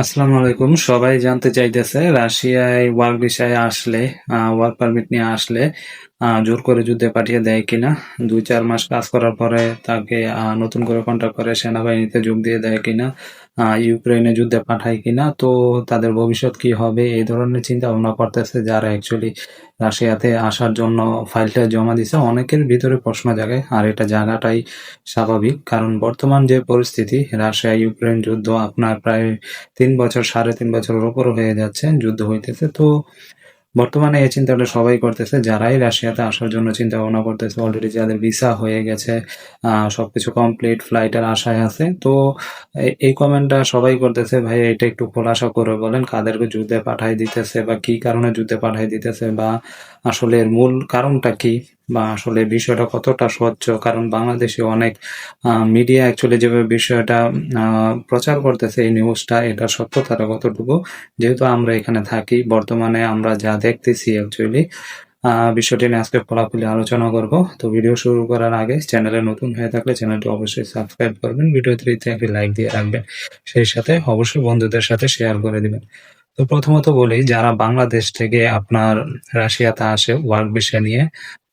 আসসালামু আলাইকুম। সবাই জানতে চাইতেছে, রাশিয়ায় ওয়ার্ক ভিসায় আসলে ওয়ার্ক পারমিট নিয়ে আসলে জোর করে যুদ্ধে পাঠিয়ে দেয় কিনা? দুই চার মাস কাজ করার পরে তাকে নতুন করে কন্ট্যাক্ট করে সেনাবাহিনীতে যোগ দিয়ে দেয় কিনা ইউক্রেনে যুদ্ধে পাঠায় কিনা? তো তাদের ভবিষ্যৎ কি হবে? এই ধরনের চিন্তা ভাবনা করতেছে যারা অ্যাকচুয়ালি রাশিয়াতে আসার জন্য ফাইলটা জমা দিছে। অনেকের ভিতরে প্রশ্ন জাগে, আর এটা জায়গাটাই স্বাভাবিক। কারণ বর্তমান যে পরিস্থিতি রাশিয়া ইউক্রেন যুদ্ধ আপনার প্রায় তিন বছর, সাড়ে তিন বছরের উপর হয়ে যাচ্ছে, যুদ্ধ হইতেছে। তো বর্তমানে এই চিন্তাটা সবাই করতেছে, যারাই রাশিয়াতে আসার জন্য চিন্তা ভাবনা করতেছে অলরেডি যাদের ভিসা হয়ে গেছে সবকিছু কমপ্লিট ফ্লাইটের আশায় আছে। তো এই কমেন্টটা সবাই করতেছে, ভাই, এটা একটু খোলাসা করে বলেন, কাদেরকে যুদ্ধে পাঠাই দিতেছে বা কি কারণে যুদ্ধে পাঠাই দিতেছে বা আসলে এর মূল কারণটা কি? বা আসলে বিষয়টা কতটা স্বচ্ছ কারণ বাংলাদেশে অনেক মিডিয়া অ্যাকচুয়ালি যেভাবে বিষয়টা প্রচার করতেছে এই নিউজটা এটা সত্যতাটা কতটুকু? যেহেতু আমরা এখানে থাকি, বর্তমানে আমরা যা দেখতেছি অ্যাকচুয়ালি বিষয়টি নিয়ে আজকে খোলাখুলি আলোচনা করব। তো ভিডিও শুরু করার আগে চ্যানেলে নতুন হয়ে থাকলে চ্যানেলটি অবশ্যই সাবস্ক্রাইব করবেন। ভিডিওতে একটি লাইক দিয়ে রাখবেন। সেই সাথে অবশ্যই বন্ধুদের সাথে শেয়ার করে দিবেন। তো প্রথমত বলি, যারা বাংলাদেশ থেকে আপনার রাশিয়াতে আসে ওয়ার্ক বিষয় নিয়ে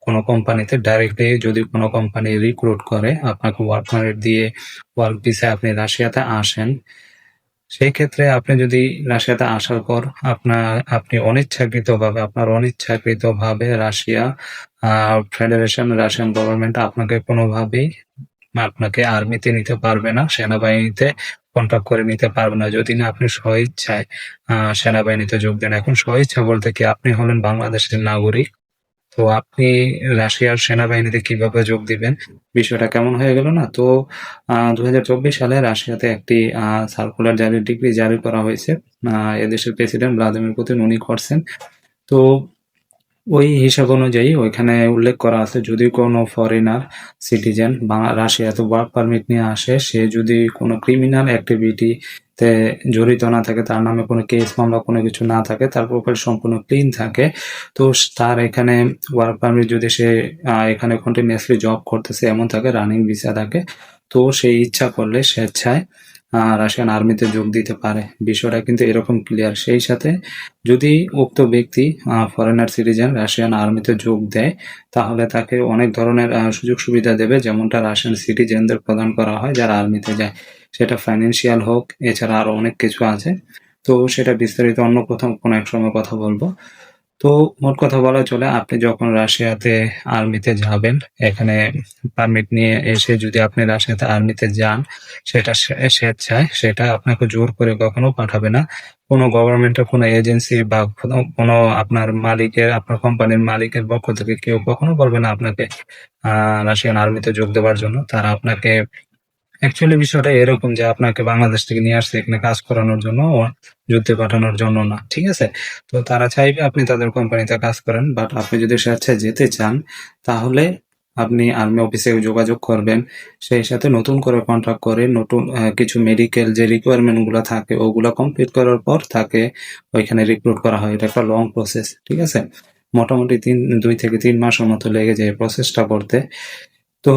কোনো কোম্পানিতে ডাইরেক্টলি যদি কোনো কোম্পানি রিক্রুট করে, আপনাকে ওয়ার্ক পারমিট দিয়ে ওয়ার্ক ভিসায় আপনি রাশিয়াতে আসেন সেই ক্ষেত্রে আপনি যদি রাশিয়াতে আসার পর আপনার, আপনি অনিচ্ছাকৃতভাবে, আপনার অনিচ্ছাকৃতভাবে রাশিয়া ফেডারেশন রাশিয়ান গভর্নমেন্ট আপনাকে কোনোভাবেই আপনাকে আর্মিতে নিতে পারবে না, সেনাবাহিনীতে কন্ট্যাক্ট করে নিতে পারবে না। যদি না, আপনি স্বইচ্ছায় সেনাবাহিনীতে যোগ দেন। এখন স্বইচ্ছা বলতে কি, আপনি হলেন বাংলাদেশের নাগরিক। তো আপনি রাশিয়ার সেনাবাহিনীতে কীভাবে যোগ দিবেন? বিষয়টা কেমন হয়ে গেল না? তো দু হাজার চব্বিশ সালে রাশিয়াতে একটি সার্কুলার জারি ডিগ্রি জারি করা হয়েছে। এদেশের প্রেসিডেন্ট ভ্লাদিমির পুতিন উনি করছেন। তো ওই হিসাব অনুযায়ী ওইখানে উল্লেখ করা আছে, যদি কোনো ফরেনার সিটিজেন রাশিয়াতে ওয়ার্ক পারমিট নিয়ে আসে, সে যদি কোনো ক্রিমিনাল অ্যাক্টিভিটি তে জড়িত না থাকে, তার নামে কোনো কেস মামলা কোনো কিছু না থাকে, তার প্রোফাইল সম্পূর্ণ ক্লিন থাকে, তো তার এখানে ওয়ার্ক পারমিট যদি সে এখানে কন্টিনিউয়াসলি জব করতেছে, এমন থাকে রানিং ভিসা থাকে, তো সেই ইচ্ছা করলে স্বেচ্ছায় রাশিয়ান আর্মিতে যোগ দিতে পারে। বিষয়টা কিন্তু এরকম ক্লিয়ার সেই সাথে যদি উক্ত ব্যক্তি ফরেনার সিটিজেন রাশিয়ান আর্মিতে যোগ দেয়, তাহলে তাকে অনেক ধরনের সুযোগ সুবিধা দেবে। যেমনটা রাশিয়ান সিটিজেনদের প্রদান করা হয় যারা আর্মিতে যায়। সেটা ফাইন্যান্সিয়াল হোক, এছাড়া আরও অনেক কিছু আছে। তো সেটা বিস্তারিত অন্য কোথাও কোনো এক সময় কথা বলব। তো মোট কথা বলা চলে, আপনি যখন রাশিয়াতে আর্মিতে যাবেন, এখানে পারমিট নিয়ে এসে যদি আপনি রাশিয়াতে আর্মিতে যান, সেটা স্বে- স্বেচ্ছায় সেটা আপনাকে জোর করে কখনো পাঠাবে না। কোনো গভর্নমেন্টের কোনো এজেন্সি বা কোনো আপনার মালিকের, আপনার কোম্পানির মালিকের পক্ষ থেকে কেউ কখনো বলবে না আপনাকে রাশিয়ান আর্মিতে যোগ দেওয়ার জন্য। তারা আপনাকে অ্যাকচুয়ালি বিষয়টা এরকম যে আপনাকে বাংলাদেশ থেকে নিয়ে আসছে এখানে কাজ করানোর জন্য যুদ্ধে পাঠানোর জন্য না, ঠিক আছে? তো তারা চাইবে আপনি তাদের কোম্পানিতে কাজ করেন বাট আপনি যদি স্বেচ্ছায় যেতে চান, তাহলে আপনি আর্মি অফিসে যোগাযোগ করবেন, সেই সাথে নতুন করে কন্ট্রাক্ট করে নতুন কিছু মেডিকেল যে রিকোয়ারমেন্টগুলো থাকে, ওগুলো কমপ্লিট করার পর তাকে ওইখানে রিক্রুট করা হয়। এটা একটা লং প্রসেস ঠিক আছে? মোটামুটি তিন, দুই থেকে তিন মাসের মতো লেগে যায় প্রসেসটা করতে। তো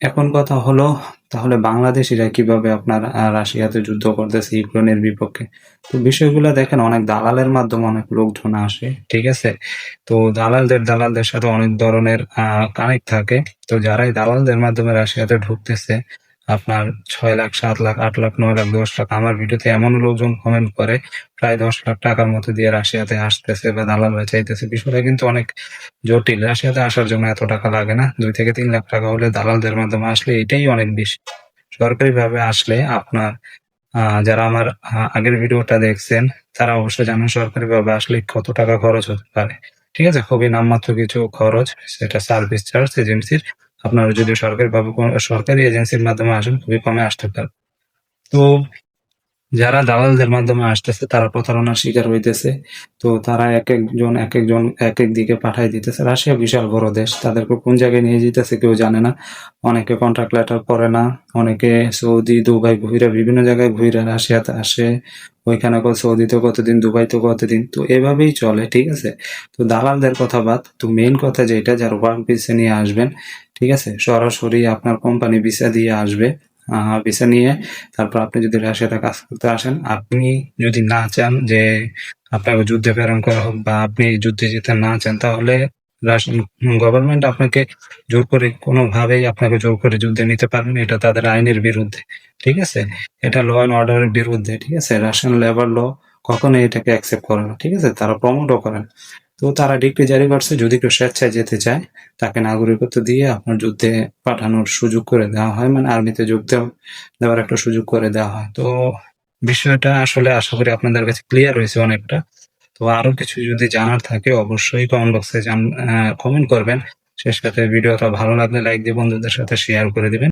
এখন কথা হলো, তাহলে বাংলাদেশিরা কীভাবে আপনার রাশিয়াতে যুদ্ধ করতেছে ইউক্রেনের বিপক্ষে? তো বিষয়গুলো দেখেন, অনেক দালালের মাধ্যমে অনেক লোকজন আসে, ঠিক আছে? তো দালালদের দালালদের সাথে অনেক ধরনের কানেক্ট থাকে। তো যারাই দালালদের মাধ্যমে রাশিয়াতে ঢুকতেছে আপনার ছয় লাখ, সাত লাখ, আট লাখ, নয় লাখ, দশ লাখ। আমার ভিডিওতে এমন লোকজন কমেন্ট করে, প্রায় দশ লাখ টাকার মতো দিয়ে রাশিয়াতে আসতেছে বা দালালরা চাইতেছে। বিষয়টা কিন্তু অনেক জটিল। রাশিয়াতে আসার জন্য এত টাকা লাগে না। দুই থেকে তিন লাখ টাকা হলে দালালদের মাধ্যমে আসলে এটাই অনেক বেশি। সরকারি ভাবে আসলে আপনার যারা আমার আগের ভিডিওটা দেখছেন, তারা অবশ্যই জানেন সরকারি ভাবে আসলে কত টাকা খরচ হতে পারে। ঠিক আছে? খুবই নামমাত্র কিছু খরচ। সেটা সার্ভিস চার্জ এজেন্সির আপনারা যদি সরকারি ভাবে সরকারি এজেন্সির মাধ্যমে আসেন খুবই কমে আসতে পারে। তো যারা দালালদের মাধ্যমে আসতেছে, তারা প্রতারণার শিকার হইতেছে। তো তারা এক একজন এক একজন এক এক দিকে পাঠাই দিতেছে। রাশিয়া বিশাল বড় দেশ, তাদেরকে কোন জায়গায় নিয়ে যেতেছে কেউ জানে না। অনেকে কন্ট্রাক্ট লেটার পড়ে না, অনেকে সৌদি, দুবাই ঘুরে বিভিন্ন জায়গায় ঘুরে রাশিয়াতে আসে। ওইখানে সৌদিতে কতদিন, দুবাইতে কতদিন? তো এভাবেই চলে, ঠিক আছে? তো দালালদের কথা বাদ, তো মেইন কথা যেটা যার ওয়ার্ক ভিসা নিয়ে আসবেন, ঠিক আছে? সরাসরি আপনার কোম্পানি ভিসা দিয়ে আসবে। ভিসা নিয়ে তারপর আপনি যদি রাশিয়াতে কাজ করতে আসেন, আপনি যদি না চান যে আপনাকে যুদ্ধে প্রেরণ করা হোক বা আপনি যুদ্ধে যেতে না চান, তাহলে রাশিয়ান গভর্নমেন্ট আপনাকে জোর করে কোনোভাবেই আপনাকে জোর করে যুদ্ধে নিতে পারবেন এটা তাদের আইনের বিরুদ্ধে, ঠিক আছে? এটা ল অ্যান্ড অর্ডারের বিরুদ্ধে, ঠিক আছে? রাশিয়ান লেবার ল কখনো এটাকে অ্যাকসেপ্ট করে না, ঠিক আছে? তারা প্রমোটও করেন তো তারা ডিগ্রি জারি করছে, যদি কেউ স্বেচ্ছায় যেতে চায়, তাকে নাগরিকত্ব দিয়ে আপনার যুদ্ধে পাঠানোর সুযোগ করে দেওয়া হয়। মানে আর্মিতে যোগ দেওয়ার একটা সুযোগ করে দেওয়া হয়। তো বিষয়টা আসলে আশা করি আপনাদের কাছে ক্লিয়ার হয়েছে অনেকটা। তো আরও কিছু যদি জানার থাকে, অবশ্যই কমেন্ট বক্সে কমেন্ট করবেন। শেষ সাথে ভিডিওটা ভালো লাগলে লাইক দিয়ে বন্ধুদের সাথে শেয়ার করে দিবেন।